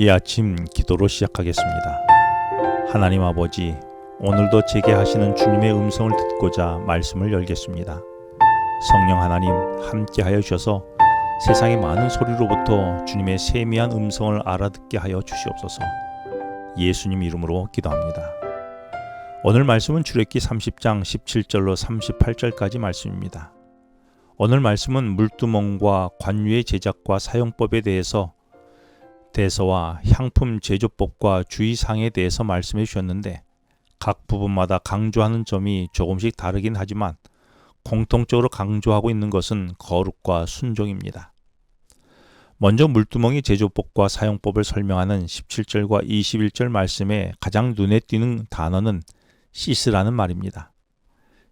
이 아침 기도로 시작하겠습니다. 하나님 아버지, 오늘도 제게 하시는 주님의 음성을 듣고자 말씀을 열겠습니다. 성령 하나님 함께 하여 주셔서 세상의 많은 소리로부터 주님의 세미한 음성을 알아듣게 하여 주시옵소서. 예수님 이름으로 기도합니다. 오늘 말씀은 출애기 30장 17절로 38절까지 말씀입니다. 오늘 말씀은 물두멍과 관유의 제작과 사용법에 대해서 대서와 향품 제조법과 주의사항에 대해서 말씀해 주셨는데 각 부분마다 강조하는 점이 조금씩 다르긴 하지만 공통적으로 강조하고 있는 것은 거룩과 순종입니다. 먼저 물두멍이 제조법과 사용법을 설명하는 17절과 21절 말씀에 가장 눈에 띄는 단어는 씻으라는 말입니다.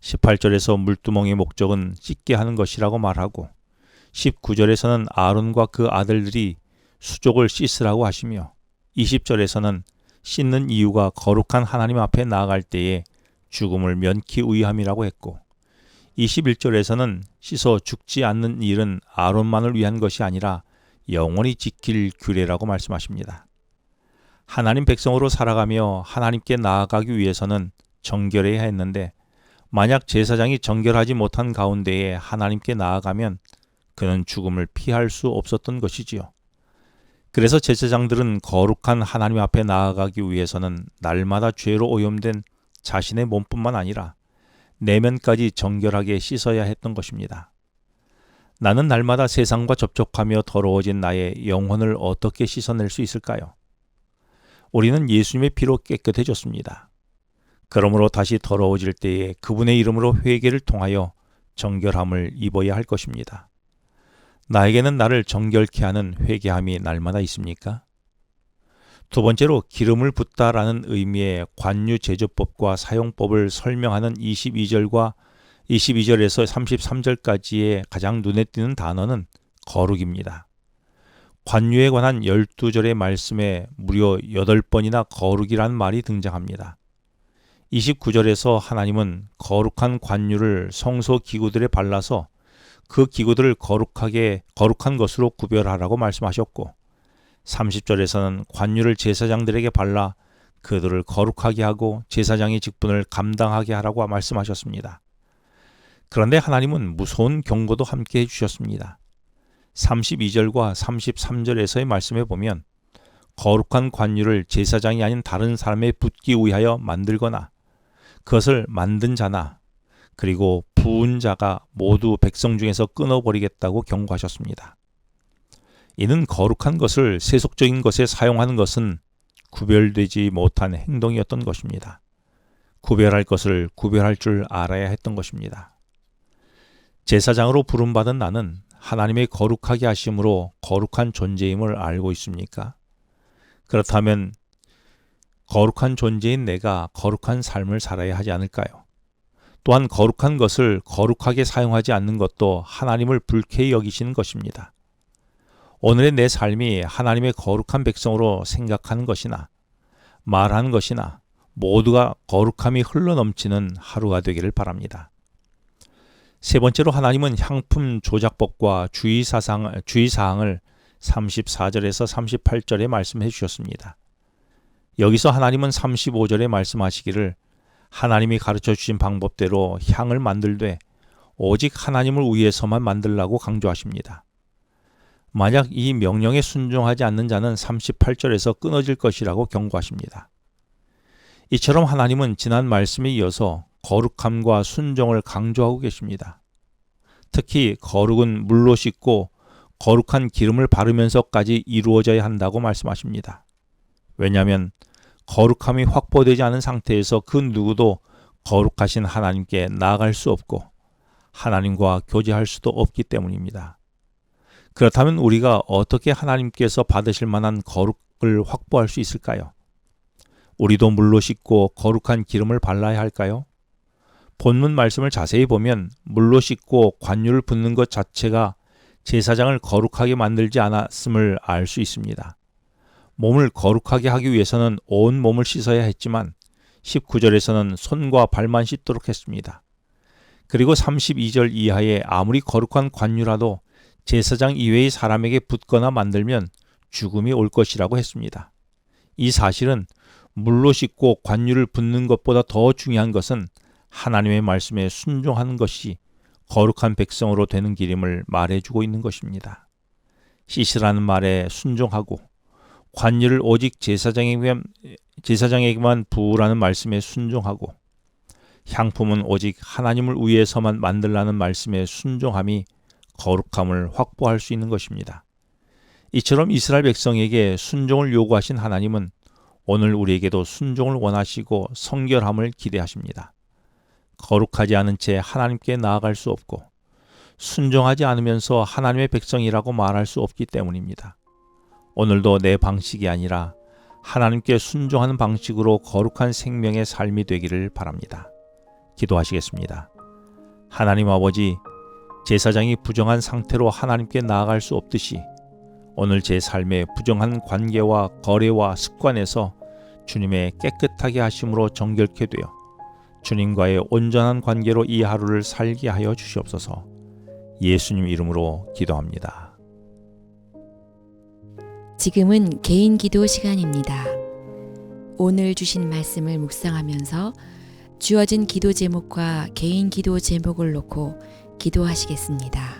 18절에서 물두멍의 목적은 씻게 하는 것이라고 말하고 19절에서는 아론과 그 아들들이 수족을 씻으라고 하시며 20절에서는 씻는 이유가 거룩한 하나님 앞에 나아갈 때에 죽음을 면키 위함이라고 했고 21절에서는 씻어 죽지 않는 일은 아론만을 위한 것이 아니라 영원히 지킬 규례라고 말씀하십니다. 하나님 백성으로 살아가며 하나님께 나아가기 위해서는 정결해야 했는데 만약 제사장이 정결하지 못한 가운데에 하나님께 나아가면 그는 죽음을 피할 수 없었던 것이지요. 그래서 제사장들은 거룩한 하나님 앞에 나아가기 위해서는 날마다 죄로 오염된 자신의 몸뿐만 아니라 내면까지 정결하게 씻어야 했던 것입니다. 나는 날마다 세상과 접촉하며 더러워진 나의 영혼을 어떻게 씻어낼 수 있을까요? 우리는 예수님의 피로 깨끗해졌습니다. 그러므로 다시 더러워질 때에 그분의 이름으로 회개를 통하여 정결함을 입어야 할 것입니다. 나에게는 나를 정결케 하는 회개함이 날마다 있습니까? 두 번째로 기름을 붓다라는 의미의 관유 제조법과 사용법을 설명하는 22절과 22절에서 33절까지의 가장 눈에 띄는 단어는 거룩입니다. 관유에 관한 12절의 말씀에 무려 8번이나 거룩이란 말이 등장합니다. 29절에서 하나님은 거룩한 관유를 성소 기구들에 발라서 그 기구들을 거룩하게 거룩한 것으로 구별하라고 말씀하셨고 30절에서는 관유를 제사장들에게 발라 그들을 거룩하게 하고 제사장의 직분을 감당하게 하라고 말씀하셨습니다. 그런데 하나님은 무서운 경고도 함께 해주셨습니다. 32절과 33절에서의 말씀에 보면 거룩한 관유를 제사장이 아닌 다른 사람에 붙기 위하여 만들거나 그것을 만든 자나 그리고 부은 자가 모두 백성 중에서 끊어버리겠다고 경고하셨습니다. 이는 거룩한 것을 세속적인 것에 사용하는 것은 구별되지 못한 행동이었던 것입니다. 구별할 것을 구별할 줄 알아야 했던 것입니다. 제사장으로 부름받은 나는 하나님의 거룩하게 하심으로 거룩한 존재임을 알고 있습니까? 그렇다면 거룩한 존재인 내가 거룩한 삶을 살아야 하지 않을까요? 또한 거룩한 것을 거룩하게 사용하지 않는 것도 하나님을 불쾌히 여기시는 것입니다. 오늘의 내 삶이 하나님의 거룩한 백성으로 생각하는 것이나 말하는 것이나 모두가 거룩함이 흘러넘치는 하루가 되기를 바랍니다. 세 번째로 하나님은 향품 조작법과 주의 사상, 주의 사항을 34절에서 38절에 말씀해 주셨습니다. 여기서 하나님은 35절에 말씀하시기를 하나님이 가르쳐 주신 방법대로 향을 만들되 오직 하나님을 위해서만 만들라고 강조하십니다. 만약 이 명령에 순종하지 않는 자는 38절에서 끊어질 것이라고 경고하십니다. 이처럼 하나님은 지난 말씀에 이어서 거룩함과 순종을 강조하고 계십니다. 특히 거룩은 물로 씻고 거룩한 기름을 바르면서까지 이루어져야 한다고 말씀하십니다. 왜냐하면 거룩함이 확보되지 않은 상태에서 그 누구도 거룩하신 하나님께 나아갈 수 없고 하나님과 교제할 수도 없기 때문입니다. 그렇다면 우리가 어떻게 하나님께서 받으실 만한 거룩을 확보할 수 있을까요? 우리도 물로 씻고 거룩한 기름을 발라야 할까요? 본문 말씀을 자세히 보면 물로 씻고 관유를 붓는 것 자체가 제사장을 거룩하게 만들지 않았음을 알 수 있습니다. 몸을 거룩하게 하기 위해서는 온 몸을 씻어야 했지만 19절에서는 손과 발만 씻도록 했습니다. 그리고 32절 이하에 아무리 거룩한 관유라도 제사장 이외의 사람에게 붙거나 만들면 죽음이 올 것이라고 했습니다. 이 사실은 물로 씻고 관유를 붓는 것보다 더 중요한 것은 하나님의 말씀에 순종하는 것이 거룩한 백성으로 되는 길임을 말해주고 있는 것입니다. 씻으라는 말에 순종하고 관유를 오직 제사장에게만, 제사장에게만 부으라는 말씀에 순종하고 향품은 오직 하나님을 위해서만 만들라는 말씀에 순종함이 거룩함을 확보할 수 있는 것입니다. 이처럼 이스라엘 백성에게 순종을 요구하신 하나님은 오늘 우리에게도 순종을 원하시고 성결함을 기대하십니다. 거룩하지 않은 채 하나님께 나아갈 수 없고 순종하지 않으면서 하나님의 백성이라고 말할 수 없기 때문입니다. 오늘도 내 방식이 아니라 하나님께 순종하는 방식으로 거룩한 생명의 삶이 되기를 바랍니다. 기도하시겠습니다. 하나님 아버지, 제사장이 부정한 상태로 하나님께 나아갈 수 없듯이 오늘 제 삶의 부정한 관계와 거래와 습관에서 주님의 깨끗하게 하심으로 정결케 되어 주님과의 온전한 관계로 이 하루를 살게 하여 주시옵소서. 예수님 이름으로 기도합니다. 지금은 개인 기도 시간입니다. 오늘 주신 말씀을 묵상하면서 주어진 기도 제목과 개인 기도 제목을 놓고 기도하시겠습니다.